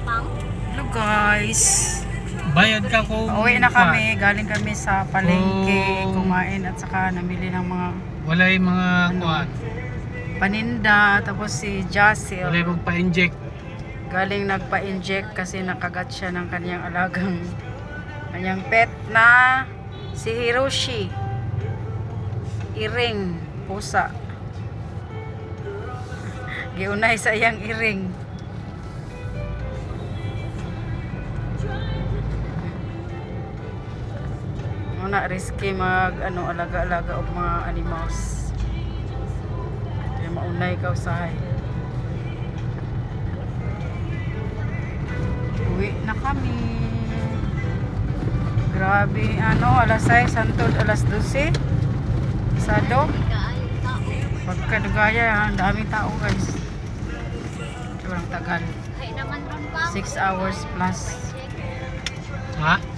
Tapang. Hello guys. Bayad ka kung... Pauwi na kami. Galing kami sa palengke. Oh. Kumain at saka namili ng mga Wala yung mga Ano? kuhan. paninda. Tapos si Jasil. Wala yung magpa-inject. Galing nagpa-inject kasi nakagat siya ng kanyang alagang kanyang pet na si Hiroshi. Iring. Pusa. Giunay sa iyang iring. Muna risky mag ano alaga-alaga og mga animals. Kaya maunay ka usahay. Uwi na kami. Grabe, ano, alas 6, hantod alas 12. Sado. Pagkadugaya, ang daming tao guys. Sobrang tagal. Kaya naman ron pa. 6 hours plus. Ha?